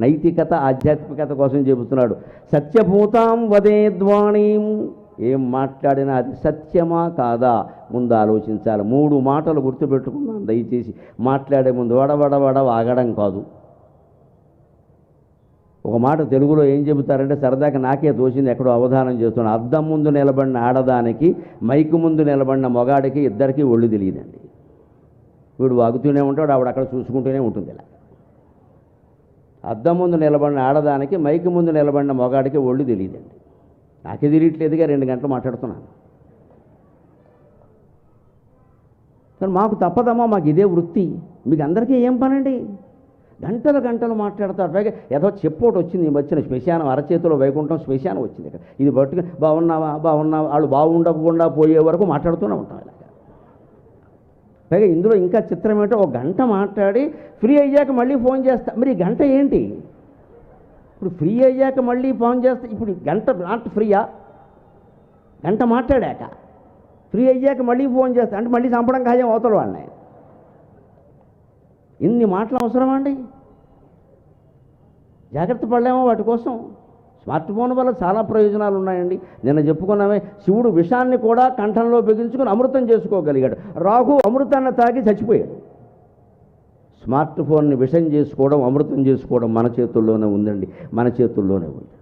నైతికత ఆధ్యాత్మికత కోసం చెబుతున్నాడు. సత్యభూతాం వదేద్వాణీం ఏం మాట్లాడినా అది సత్యమా కాదా? ముందు ఆలోచించాలి. మూడు మాటలు గుర్తుపెట్టుకుందాం దయచేసి. మాట్లాడే ముందు వడవడవడ వడ కాదు. ఒక మాట తెలుగులో ఏం చెబుతారంటే సరదాగా నాకే తోచింది ఎక్కడో అవధానం చేస్తున్నాను అద్దం ముందు నిలబడిన ఆడదానికి మైకు ముందు నిలబడిన మొగాడికి ఇద్దరికీ ఒళ్ళు తెలియదండి. వీడు వాగుతూనే ఉంటాడు ఆవిడ అక్కడ చూసుకుంటూనే ఉంటుంది ఇలా. అద్దం ముందు నిలబడిన ఆడదానికి మైకి ముందు నిలబడిన మొగాడికి ఒళ్ళు తెలియదండి. నాకే తెలియట్లేదుగా రెండు గంటలు మాట్లాడుతున్నాను. కానీ మాకు తప్పదమ్మా మాకు ఇదే వృత్తి. మీకు అందరికీ ఏం పనండి? గంటలు గంటలు మాట్లాడతారు. పైగా ఏదో చెప్పోటి వచ్చింది ఈ మధ్యన శ్మశానం అరచేతిలో వైకుంఠం శ్మశానం వచ్చింది ఇక్కడ. ఇది పట్టుకుని బాగున్నావా? బాగున్నావా? వాళ్ళు బాగుండకుండా పోయే వరకు మాట్లాడుతూనే ఉంటాం. పైగా ఇందులో ఇంకా చిత్రం ఏంటో ఒక గంట మాట్లాడి ఫ్రీ అయ్యాక మళ్ళీ ఫోన్ చేస్తా. మరి ఈ గంట ఏంటి? ఇప్పుడు ఫ్రీ అయ్యాక మళ్ళీ ఫోన్ చేస్తా. ఇప్పుడు గంట నాట్ ఫ్రీయా? గంట మాట్లాడాక ఫ్రీ అయ్యాక మళ్ళీ ఫోన్ చేస్తా. అంటే మళ్ళీ చంపడం ఖాయం అవతల వాళ్ళని. ఇన్ని మాటలు అవసరమా అండి? జాగ్రత్త పడలేమో వాటి కోసం? స్మార్ట్ ఫోన్ వల్ల చాలా ప్రయోజనాలు ఉన్నాయండి. నిన్న చెప్పుకున్నామే శివుడు విషాన్ని కూడా కంఠంలో బిగించుకుని అమృతం చేసుకోగలిగాడు. రాహు అమృతాన్ని తాగి చచ్చిపోయాడు. స్మార్ట్ ఫోన్ని విషం చేసుకోవడం అమృతం చేసుకోవడం మన చేతుల్లోనే ఉందండి. మన చేతుల్లోనే ఉంది.